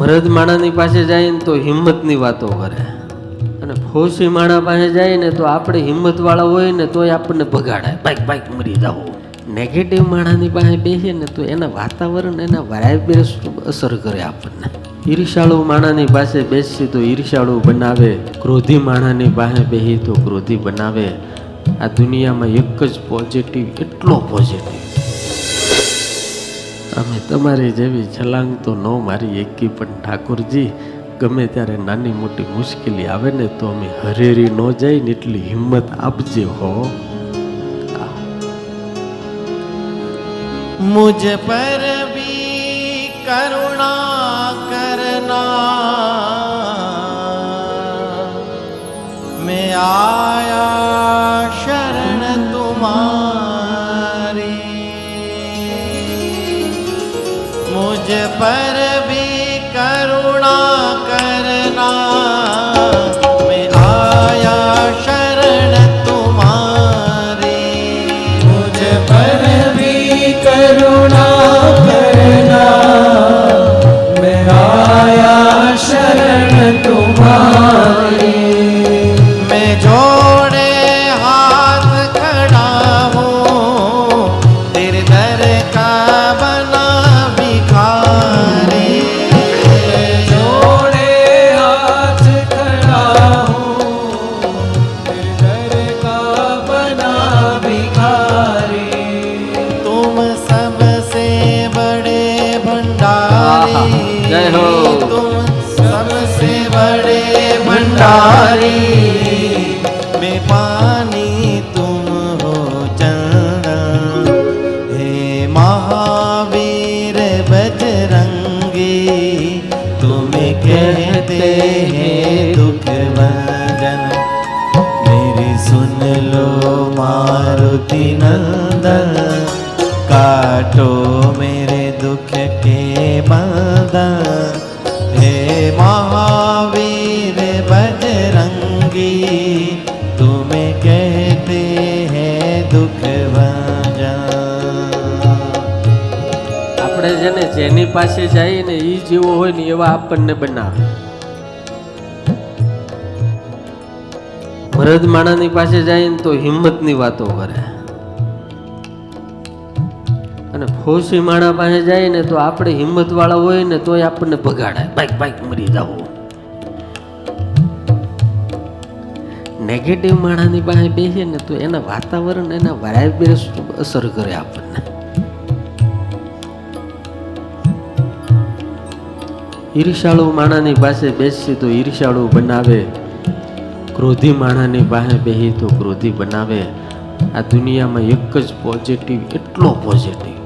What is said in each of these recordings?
મરદ માણાની પાસે જાય ને તો હિંમતની વાતો કરે. અને ફોસી માણા પાસે જાય ને તો આપણે હિંમતવાળા હોય ને તોય આપણને ભગાડે. બાઈક બાઈક મરી જાઓ. નેગેટિવ માણાની પાસે બેસીએ ને તો એના વાતાવરણ, એના વાઇબ્રેસ અસર કરે આપણને. ઈર્ષાળુ માણાની પાસે બેસી તો ઈર્ષાળુ બનાવે. ક્રોધી માણાની પાસે બેસી તો ક્રોધી બનાવે. આ દુનિયામાં એક જ પોઝિટિવ એટલો પોઝિટિવ અમે તમારી જેવી છલાંગ તો ન મારી એકી, પણ ઠાકોરજી, ગમે ત્યારે નાની મોટી મુશ્કેલી આવે ને તો અમે હરેરી ન જાય ને એટલી હિંમત આપજે હો. મુજ પર કરુણા કરના જ પર बड़े भंडारी मैं पानी तुम हो चंदन हे महावीर बजरंगी तुम्हें कहते हैं दुख भजन मेरी सुन लो मारुति नंदन काटो मेरे दुख के बंधन આપણે જેને જેની પાસે જઈએ ને એ જેવો હોય ને એવા આપણને બનાવે. મરદ માણાની પાસે જાય ને તો હિંમતની વાતો કરે. અને ફોસી માણા પાસે જાય ને તો આપણે હિંમતવાળા હોય ને તોય આપણને ભગાડાય બાઈક બાઈક, મરી જાવ નેગેટિવ માણાની પાસે બેસીએ ને તો એના વાતાવરણ, એના વાઇબ્રેસ અસર કરે આપણને. ઈર્ષાળુ માણાની પાસે બેસી તો ઈર્ષાળુ બનાવે. ક્રોધી માણાની પાસે બેસી તો ક્રોધી બનાવે. આ દુનિયામાં એક જ પોઝિટિવ એટલો પોઝિટિવ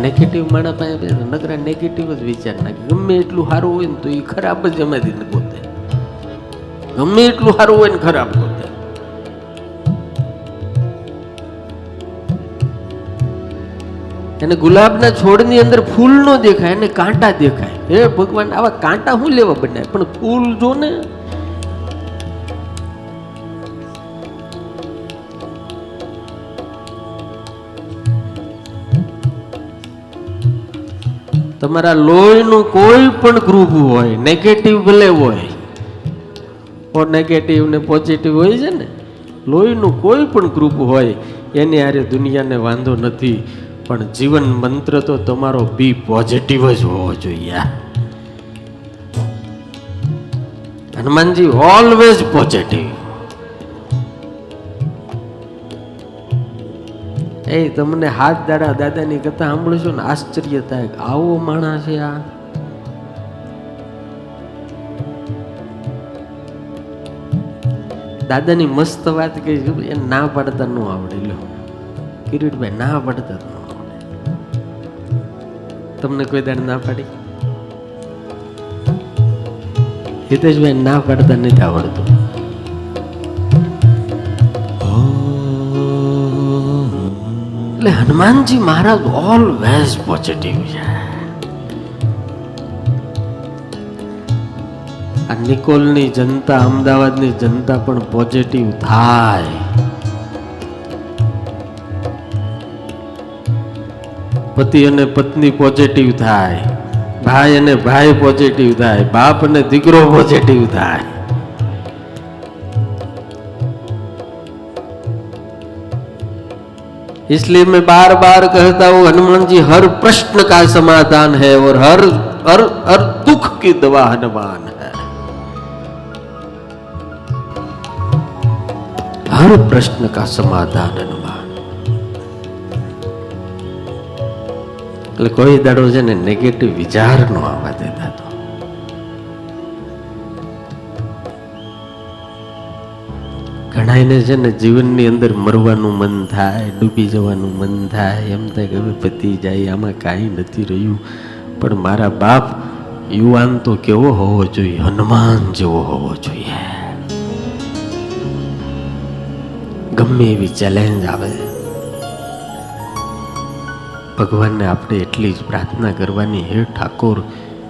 નેગેટિવ માણા પાસે બેસે નકરા નેગેટિવ જ વિચાર નાખે. ગમે એટલું સારું હોય ને તો એ ખરાબ જ એમાંથી પોતે. ગમે એટલું સારું હોય ને ખરાબ પોતે. એને ગુલાબના છોડની અંદર ફૂલ નો દેખાય અને કાંટા દેખાય. હે ભગવાન, આવા કાંટા શું લેવા બનાય? પણ ફૂલ જો ને, તમારા લોહીનું કોઈ પણ ગ્રુપ હોય નેગેટિવ ભલે હોય, ઓ નેગેટિવ ને પોઝિટિવ હોય છે ને, લોહીનું કોઈ પણ ગ્રુપ હોય, એની આરે દુનિયાને વાંધો નથી. પણ જીવન મંત્ર તો તમારો બી પોઝિટિવ જ હોવો જોઈએ. હનુમાનજી ઓલવેઝ પોઝિટિવ એ તમને હાથ દાડા દાદાની કથા સાંભળશો ને આશ્ચર્ય થાય આવો માણસ છે આ. દાદાની મસ્ત વાત કહી એ ના પાડતા ન આવડે લો કિરીટભાઈ, ના પાડતા તમને કોઈ દાડ ના પાડી? હિતેશભાઈ ના પાડતા નથી આવડતું. એટલે હનુમાનજી મહારાજ ઓલવેઝ પોઝિટિવ છે. આ નિકોલની જનતા, અમદાવાદની જનતા પણ પોઝિટિવ થાય. પતિ અને પત્ની પોઝિટિવ થાય ભાઈ અને ભાઈ પોઝિટિવ થાય બાપ અને દીકરો પોઝિટિવ થાય इसलिए मैं बार बार कहता हूं हनुमान जी हर प्रश्न का समाधान है और हर हर हर दुख की दवा हनुमान है हर प्रश्न का समाधान हनुमान એટલે કોઈ દાડો છે ને નેગેટિવ વિચાર નો આવવા દેતા તો. ઘણાને છે ને જીવનની અંદર મરવાનું મન થાય, ડૂબી જવાનું મન થાય, એમ થાય કે હવે પતી જાય, આમાં કાંઈ નથી રહ્યું. પણ મારા બાપ યુવાન તો કેવો હોવો જોઈએ, હનુમાન જેવો હોવો જોઈએ. ગમે એવી ચેલેન્જ આવે. ભગવાનને આપણે એટલી જ પ્રાર્થના કરવાની હે ઠાકોર,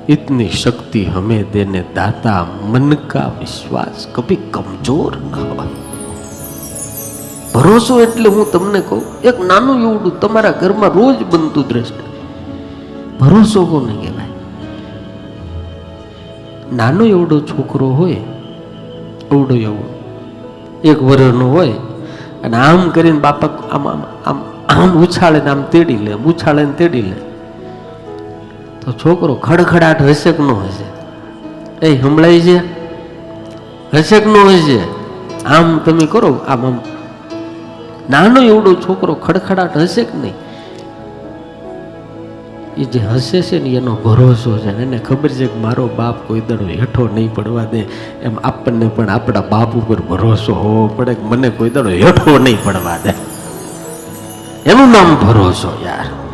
ઇતની શક્તિ હમે દેને દાતા મન કા વિશ્વાસ કભી કમજોર ના હોય. ભરોસો એટલે હું તમને કહું, એક નાનું એવડું તમારા ઘરમાં રોજ બનતું દ્રષ્ટ. ભરોસો કોને કહેવાય. નાનો એવડો છોકરો હોય એવડો એવો, એક વર્ષનો હોય, અને આમ કરીને બાપક આમ આમ આમ આમ ઉછાળે આમ તેડી લે ઉછાળે ને તેડી લે. તો છોકરો ખડખડાટ હશે કે ન હશે એ હમળાઈ છે? હશે કે ન હશે આમ તમે કરો, આમ આમ. નાનો એવડો છોકરો ખડખડાટ હશે કે નહીં. એ જે હસે છે ને એનો ભરોસો છે ને એને ખબર છે કે મારો બાપ કોઈ દડો હેઠો નહીં પડવા દે. એમ આપણને પણ આપણા બાપ ઉપર ભરોસો હોવો પડે કે મને કોઈ દડો હેઠો નહીં પડવા દે. એનું નામ ભરોસો યાર.